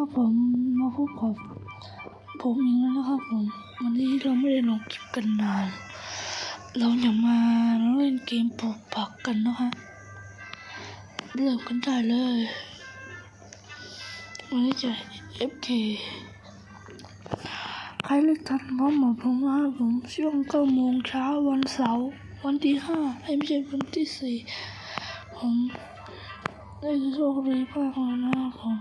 ครับผมมาพบกับผมอีกแล้วนะครับผม วันนี้เราไม่ได้ลงคลิปกันนาน เราจะมาเล่นเกมปลูกผักกันนะฮะเริ่มกันได้เลยวันนี้จะ FK ใครเลือกทันพร้อมกับผมนะครับผมช่วงเก้าโมงเช้าวันเสาร์วันที่ห้าไม่ใช่วันที่สี่ผมได้โชคดีมากเลยนะครับผม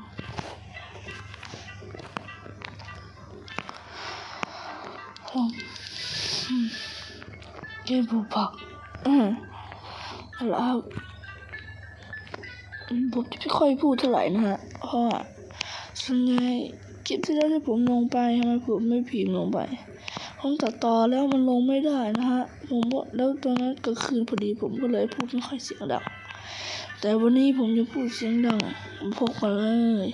เกมปลูผักอืมแล้วผมจะไม่ค่อยพูดเท่าไหร่นะฮะ เพราะว่าส่วนใหญ่คลิปที่แล้วที่ผมลงไปทำไมผมไม่พิมพ์ลงไปผมตัดต่อแล้วมันลงไม่ได้นะฮะ ผมบอกแล้วตอนนั้นกลางคืนพอดีผมก็เลยพูดไม่ค่อยเสียงดัง แต่วันนี้ผมจะพูดเสียงดังผมพกมาเลย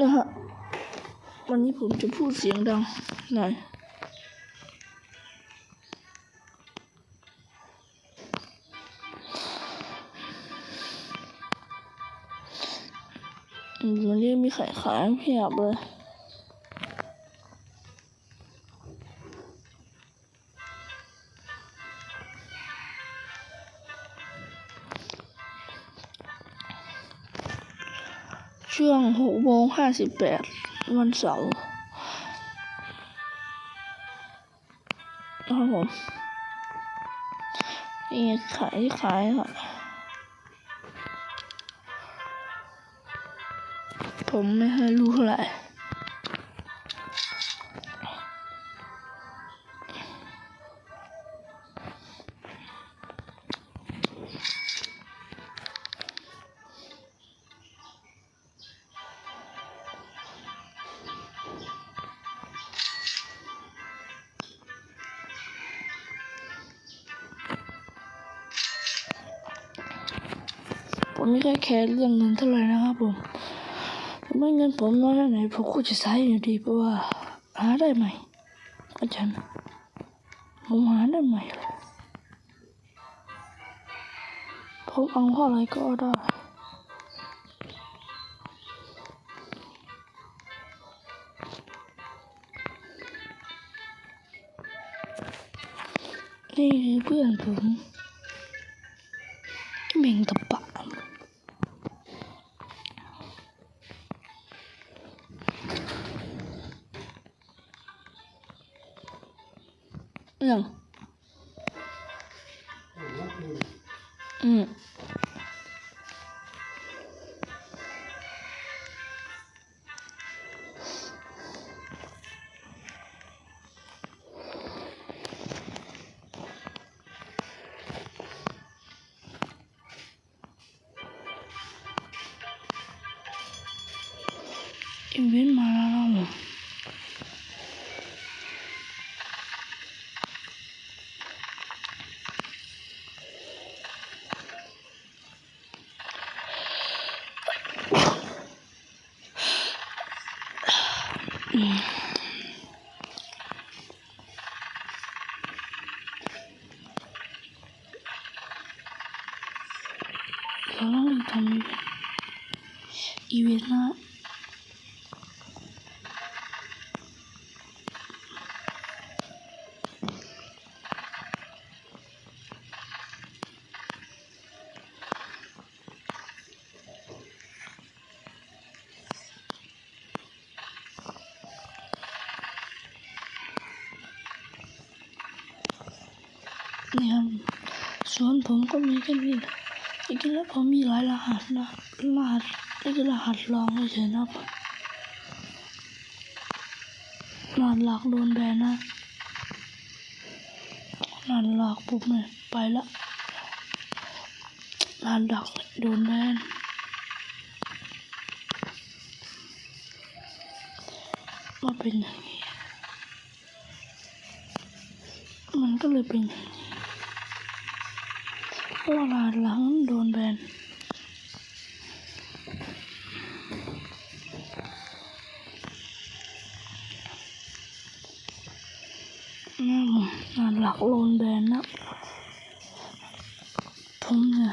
นะฮะวันนี้ผมจะพูดเสียงดังหน่อยวันนี้มีไข่ขายเพียบเลย ช่วงหกโมงห้าสิบแปดวันเสาร์นะครับผมนี่ขายขายค่ะผมไม่ให้รู้เท่าไหร่ ผมไม่ค่อยแคร์เรื่องเงินเท่าไหร่นะครับผมไม่เงินผมน้อยแค่ไหนผมก็จะใช้อยู่ดีเพราะว่า หาได้ไหมอาจารย์ผมหาได้ไหมผมเอาเท่าไรก็ได้นี่คือเพื่อนผมเม่งตะ ปะ เราต้องรีบทำอีเวนต์นะ นี่ ครับส่วนผมก็มีแค่นี้แหละจริงๆแล้วผมมีหลายรหัสนะรหัสนี่คือรหัสรองเฉยๆนะครับรหัสหลักโดนแบนนะรหัสหลักปุ๊บเนี่ยไปละรหัสหลักโดนแบนมาเป็นอย่างนี้มันก็เลยเป็นอย่างนี้ เพราะว่ารหัสหลังโดนแบนนะผมรหัสหลักโดนแบนนะผมเนี่ย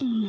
อืม